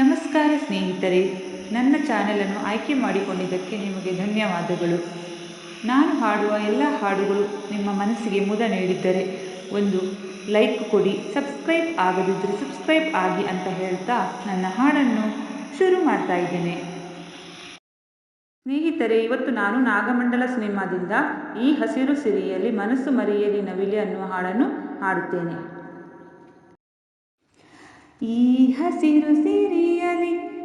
ನಮಸ್ಕಾರ ಸ್ನೇಹಿತರೆ, ನನ್ನ ಚಾನಲನ್ನು ಆಯ್ಕೆ ಮಾಡಿಕೊಂಡಿದ್ದಕ್ಕೆ ನಿಮಗೆ ಧನ್ಯವಾದಗಳು. ನಾನು ಹಾಡುವ ಎಲ್ಲ ಹಾಡುಗಳು ನಿಮ್ಮ ಮನಸ್ಸಿಗೆ ಮುದ ನೀಡಿದ್ದರೆ, ಒಂದು ಲೈಕ್ ಕೊಡಿ, ಸಬ್ಸ್ಕ್ರೈಬ್ ಆಗದಿದ್ದರೆ ಸಬ್ಸ್ಕ್ರೈಬ್ ಆಗಿ ಅಂತ ಹೇಳ್ತಾ ನನ್ನ ಹಾಡನ್ನು ಶುರು ಮಾಡ್ತಾ ಇದ್ದೇನೆ. ಸ್ನೇಹಿತರೆ, ಇವತ್ತು ನಾನು ನಾಗಮಂಡಲ ಸಿನಿಮಾದಿಂದ ಈ ಹಸಿರು ಸಿರಿಯಲ್ಲಿ ಮನಸ್ಸು ಮರೆಯಲಿ ನವಿಲೆ ಅನ್ನುವ ಹಾಡನ್ನು ಹಾಡುತ್ತೇನೆ. ಈ ಹಸಿರು ಸಿರಿಯಲಿ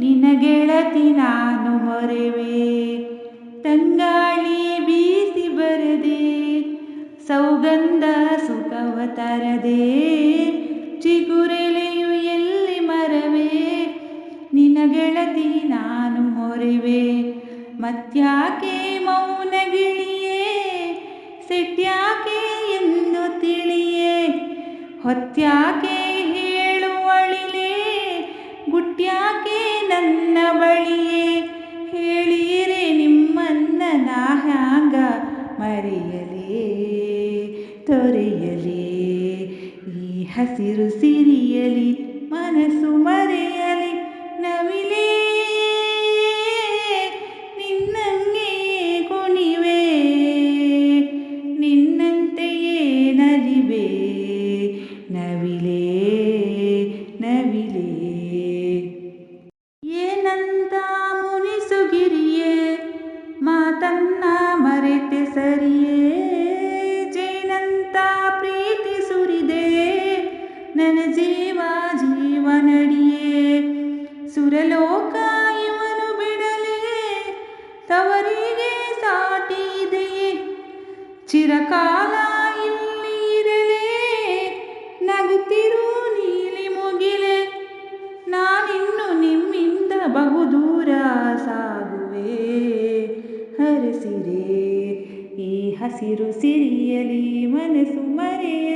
ನಿನ ಗೆಳತಿ ನಾನು ಮೊರೆವೆ. ತಂಗಾಳಿ ಬೀಸಿ ಬರದೆ, ಸೌಗಂಧ ಸುಖವ ತರದೆ ಚಿಗುರೆಲೆಯು ಎಲ್ಲಿ ಮರವೆ. ನಿನಗೆಳತಿ ನಾನು ಮೊರೆವೆ. ಮತ್ಯಾಕೆ ಮೌನ ಗಿಳಿಯೇ, ಸಿಟ್ಯಾಕೆ ಎಂದು ತಿಳಿಯೇ. ಹೊತ್ಯಾಕೆ ನನ್ನ ಬಳಿಯೇ ಹೇಳಿರೆ ನಿಮ್ಮನ್ನ ನಾ ಹ್ಯಾಂಗ ಮರೆಯಲೇ ತೊರೆಯಲೇ? ಈ ಹಸಿರು ಸಿರಿಯಲಿ ಮನಸ್ಸು ಮರೆಯಲಿ ನವಿಲೇ? ಏನಂತ ಮುನಿಸುಗಿರಿಯೇ ಮಾತನ್ನ ಮರೆತೆ ಸರಿಯೇ, ಜೇನಂತ ಪ್ರೀತಿ ಸುರಿದೆ, ನನ್ನ ಜೀವ ಜೀವ ನಡಿಯೇ ಸುರಲೋಕ ಇವನು ಬಿಡಲೇ, ತವರಿಗೆ ಸಾಟಿ ಇದೆಯೇ. ಚಿರಕಾಲ ಇಲ್ಲಿ ಬಹುದೂರ ಸಾಗುವೆ. ಹರಸಿರೆ ಈ ಹಸಿರು ಸಿರಿಯಲಿ ಮನಸ್ಸು ಮರೆಯಲಿ.